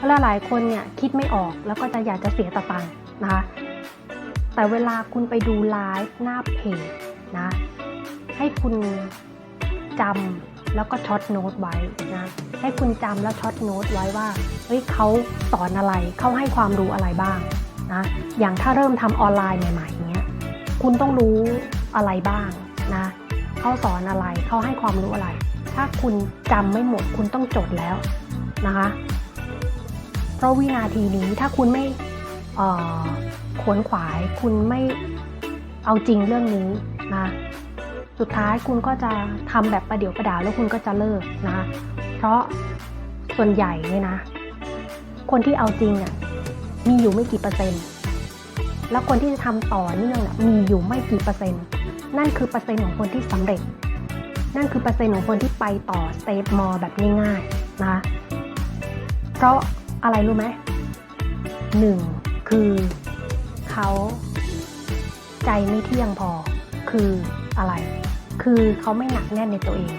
เพราะหลายคนเนี่ยคิดไม่ออกแล้วก็จะอยากจะเสียตะตังค์นะคะ แต่เวลาคุณไปดูไลฟ์หน้าเพจนะ ให้คุณจำแล้วก็ช็อตโน้ตไว้นะ ให้คุณจำแล้วช็อตโน้ตไว้ว่า เฮ้ยเขาสอนอะไร เขาให้ความรู้อะไรบ้างนะ อย่างถ้าเริ่มทำออนไลน์ใหม่ๆเนี้ย คุณต้องรู้อะไรบ้างนะเขาสอนอะไร เขาให้ความรู้อะไร ถ้าคุณจำไม่หมด คุณต้องจดแล้วนะคะ เพราะวินาทีนี้ถ้าคุณไม่ขวนขวาย คุณไม่เอาจริงเรื่องนี้นะสุดท้ายคุณก็จะทำแบบประเดี๋ยวประดาวแล้วคุณก็จะเลิกนะ เพราะส่วนใหญ่เนี่ยนะ คนที่เอาจริงอะมีอยู่ไม่กี่เปอร์เซ็นต์ แล้วคนที่จะทำต่อเนื่องน่ะมีอยู่ไม่กี่เปอร์เซ็นต์ นั่นคือเปอร์เซ็นต์ของคนที่สำเร็จ นั่นคือเปอร์เซ็นต์ของคนที่ไปต่อสเตปมอแบบง่ายๆนะ เพราะ อะไรรู้ไหมหนึ่งคือเขาใจไม่เที่ยงพอคืออะไร คือเขาไม่หนักแน่นในตัวเอง